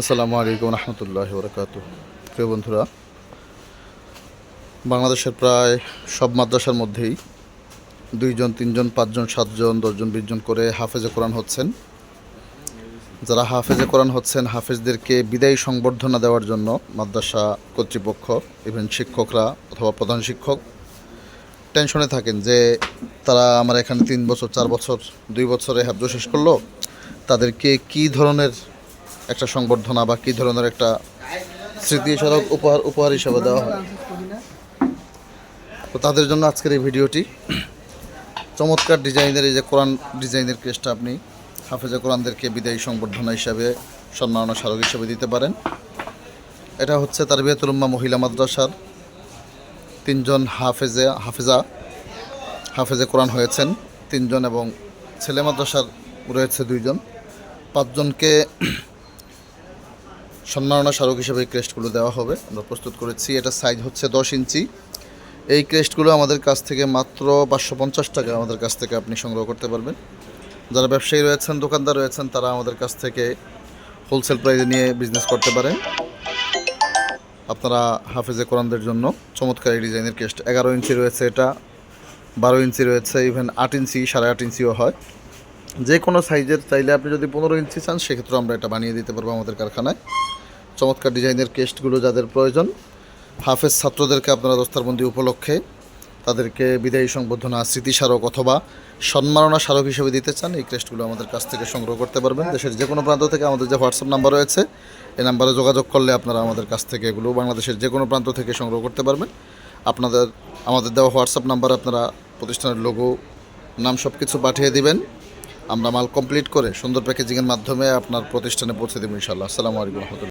আসসালামু আলাইকুম রহমতুল্লাহ বরকাত প্রিয় বন্ধুরা, বাংলাদেশের প্রায় সব মাদ্রাসার মধ্যেই দুইজন, তিনজন, পাঁচজন, সাতজন, দশজন, বিশজন করে হাফেজে কোরআন হচ্ছেন। যারা হাফেজে কোরআন হচ্ছেন, হাফেজদেরকে বিদায়ী সংবর্ধনা দেওয়ার জন্য মাদ্রাসা কর্তৃপক্ষ ইভেন শিক্ষকরা অথবা প্রধান শিক্ষক টেনশনে থাকেন যে তারা আমার এখানে তিন বছর, চার বছর, দুই বছরে হাফজ শেষ করল। তাদেরকে কী ধরনের একটা সংবর্ধনা বা কী ধরনের একটা স্মৃতিস্মারক উপহার উপহার হিসাবে দেওয়া হয়। তো তাদের জন্য আজকের এই ভিডিওটি। চমৎকার ডিজাইনের এই যে কোরআন ডিজাইনের কেসটা আপনি হাফেজা কোরআনদেরকে বিদায়ী সংবর্ধনা হিসাবে, সম্মাননা স্মারক হিসাবে দিতে পারেন। এটা হচ্ছে তারবিয়াতুল উম্মা মহিলা মাদ্রাসার তিনজন হাফেজে, হাফেজা, হাফেজে কোরআন হয়েছেন। তিনজন এবং ছেলে মাদ্রাসার রয়েছে দুইজন। পাঁচজনকে সম্মাননা স্মারক হিসেবে এই ক্রেস্টগুলো দেওয়া হবে। আমরা প্রস্তুত করেছি, এটা সাইজ হচ্ছে দশ ইঞ্চি। এই ক্রেস্টগুলো আমাদের কাছ থেকে মাত্র পাঁচশো পঞ্চাশ টাকা আমাদের কাছ থেকে আপনি সংগ্রহ করতে পারবেন। যারা ব্যবসায়ী রয়েছেন, দোকানদার রয়েছেন, তারা আমাদের কাছ থেকে হোলসেল প্রাইসে নিয়ে বিজনেস করতে পারেন। আপনারা হাফেজে কোরআনদের জন্য চমৎকার এই ডিজাইনের কেস্ট এগারো ইঞ্চি রয়েছে এটা, বারো ইঞ্চি রয়েছে ইভেন আট ইঞ্চি, সাড়ে আট ইঞ্চিও হয়। যে কোনো সাইজের চাইলে আপনি যদি পনেরো ইঞ্চি চান সেক্ষেত্রে আমরা এটা বানিয়ে দিতে পারব আমাদের কারখানায়। চমৎকার ডিজাইনের কেস্টগুলো যাদের প্রয়োজন, হাফেজ ছাত্রদেরকে আপনারা দস্তারবন্দি উপলক্ষে তাদেরকে বিদায়ী সংবর্ধনা, স্মৃতিস্মারক অথবা সম্মাননা স্মারক হিসেবে দিতে চান, এই ক্রেস্টগুলো আমাদের কাছ থেকে সংগ্রহ করতে পারবেন। দেশের যে কোনো প্রান্ত থেকে আমাদের যে হোয়াটসঅ্যাপ নাম্বার রয়েছে, এই নাম্বারে যোগাযোগ করলে আপনারা আমাদের কাছ থেকে এগুলো বাংলাদেশের যে কোনো প্রান্ত থেকে সংগ্রহ করতে পারবেন। আপনাদের, আমাদের দেওয়া হোয়াটসঅ্যাপ নাম্বারে আপনারা প্রতিষ্ঠানের লোগো নাম সব কিছু পাঠিয়ে দিবেন। আমরা মাল কমপ্লিট করে সুন্দর প্যাকেজিংয়ের মাধ্যমে আপনার প্রতিষ্ঠানে পৌঁছে দেবো ইনশাল্লাহ আসসালামু আলাইকুম রহমতুল্লাহ।